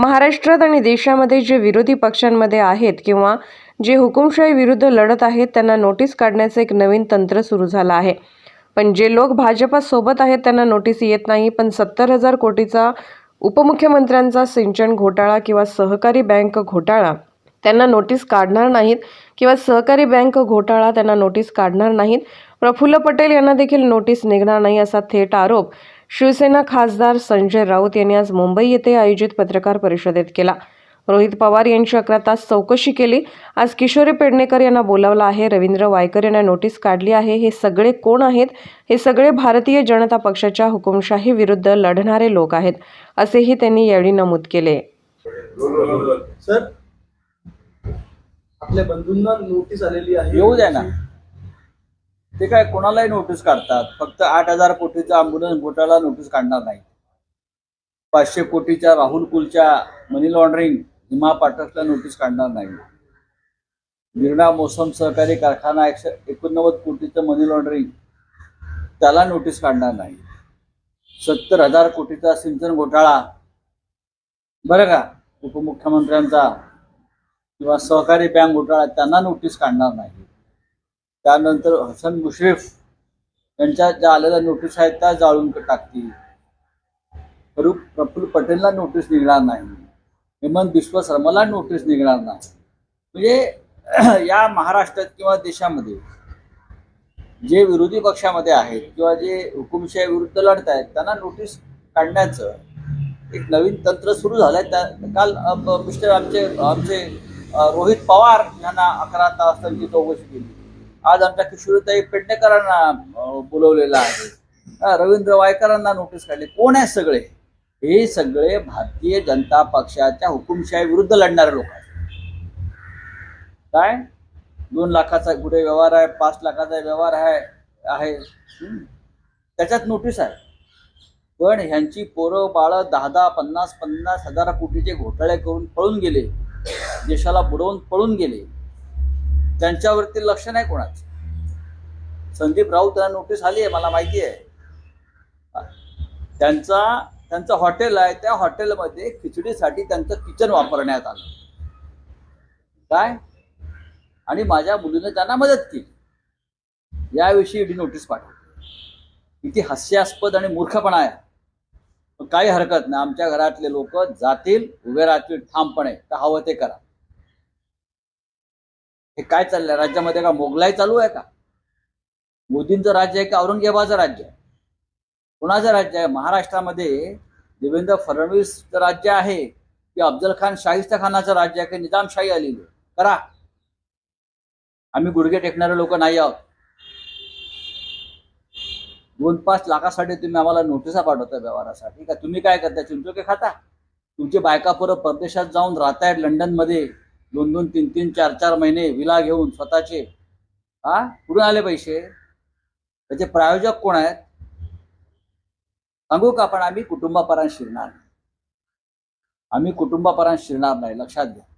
महाराष्ट्रात आणि देशामध्ये जे विरोधी पक्षांमध्ये आहेत किंवा जे हुकुमशाही विरुद्ध लढत आहेत त्यांना नोटीस काढण्याचं एक नवीन तंत्र सुरू झालं आहे. पण जे लोक भाजपासोबत आहेत त्यांना नोटीस येत नाही. पण सत्तर हजार कोटीचा उपमुख्यमंत्र्यांचा सिंचन घोटाळा किंवा सहकारी बँक घोटाळा त्यांना नोटीस काढणार नाहीत. किंवा सहकारी बँक घोटाळा त्यांना नोटीस काढणार नाहीत. प्रफुल्ल पटेल यांना देखील नोटीस निघणार नाही असा थेट आरोप शिवसेना खासदार संजय राऊत यांनी आज मुंबई येथे आयोजित पत्रकार परिषदेत केला. रोहित पवार यांची अकरा तास चौकशी केली. आज किशोरी पेडणेकर यांना बोलावलं आहे. रवींद्र वायकर यांना नोटीस काढली आहे. हे सगळे कोण आहेत? हे सगळे भारतीय जनता पक्षाच्या हुकुमशाही विरुद्ध लढणारे लोक आहेत असेही त्यांनी यावेळी नमूद केले. सर आपल्या बंधूंना नोटीस आलेली आहे. येऊ द्या ना. ते काय कोणालाही नोटीस काढतात. फक्त आठ हजार कोटीचा अँब्युलन्स घोटाळा नोटीस काढणार नाही पाचशे कोटीच्या राहुल कुलच्या मनी लॉन्ड्रिंग हिमा पाठकला नोटीस काढणार नाही. गिरणा मोसम सहकारी कारखाना एकशे एकोणनव्वद कोटीचं मनी लॉन्ड्रिंग त्याला नोटीस काढणार नाही. सत्तर हजार कोटीचा सिंचन घोटाळा. बरं का? उपमुख्यमंत्र्यांचा किंवा सहकारी बँक घोटाळा त्यांना नोटीस काढणार नाही. त्यानंतर हसन मुश्रीफ यांच्या ज्या आलेल्या नोटीस आहेत त्या जाळून टाकतील. फरुख प्रफुल्ल पटेलला नोटीस निघणार नाही. हेमंत बिश्व शर्माला नोटीस निघणार नाही. म्हणजे या महाराष्ट्रात किंवा देशामध्ये जे विरोधी पक्षामध्ये आहेत किंवा जे हुकुमशाही विरुद्ध लढत आहेत त्यांना नोटीस काढण्याचं एक नवीन तंत्र सुरू झालंय. त्या काल मिस्टर आमचे आमचे रोहित पवार यांना अकरा तासांची चौकशी केली. आज आमच्या किशोरीताई पेडणेकरांना बोलवलेलं आहे. रवींद्र वायकरांना नोटीस काढली. कोण आहे सगळे? हे सगळे भारतीय जनता पक्षाच्या हुकुमशाही विरुद्ध लढणारे लोक आहेत. काय? दोन लाखाचा कुठे व्यवहार आहे पाच लाखाचा व्यवहार आहे आहे. त्याच्यात नोटीस आहे. पण ह्यांची पोरं बाळं दहा दहा पन्नास पन्नास हजार कोटीचे घोटाळे करून पळून गेले. देशाला बुडवून पळून गेले. त्यांच्यावरती लक्ष नाही कोणाचं. संदीप राऊत यांना नोटीस आली आहे मला माहिती आहे. त्यांचा त्यांचं हॉटेल आहे त्या हॉटेलमध्ये खिचडीसाठी त्यांचं किचन वापरण्यात आलं. काय? आणि माझ्या मुलीनं त्यांना मदत केली. याविषयी ईडी नोटीस पाठवली. किती हास्यास्पद आणि मूर्खपणा आहे. पण काही हरकत नाही. आमच्या घरातले लोक जातील उभे राहतील ठामपणे. तर हवं ते करा. हे काय चाललंय? राज्यामध्ये का मोगलाई चालू आहे का? मोदींचं राज्य आहे का औरंगजेबाचं राज्य आहे? कोणाचं राज्य आहे? महाराष्ट्रामध्ये देवेंद्र फडणवीसचं राज्य आहे की अफजल खान शाहिस्ता खानाचं राज्य आहे की निजामशाही आलेली आहे? करा. आम्ही गुडघे टेकणारे लोक नाही आहोत. दोन पाच लाखासाठी तुम्ही आम्हाला नोटिसा पाठवता व्यवहारासाठी. का तुम्ही काय करता? चिंचोके खाता? तुमची बायका पोरं परदेशात जाऊन राहतायत लंडनमध्ये. दोन दोन तीन तीन चार चार महिने विला घेऊन स्वतःचे हा? कुठून आले पैसे? त्याचे प्रायोजक कोण आहेत? सांगू का पण आम्ही कुटुंबापरांत शिरणार नाही. आम्ही कुटुंबापरांत शिरणार नाही. लक्षात घ्या.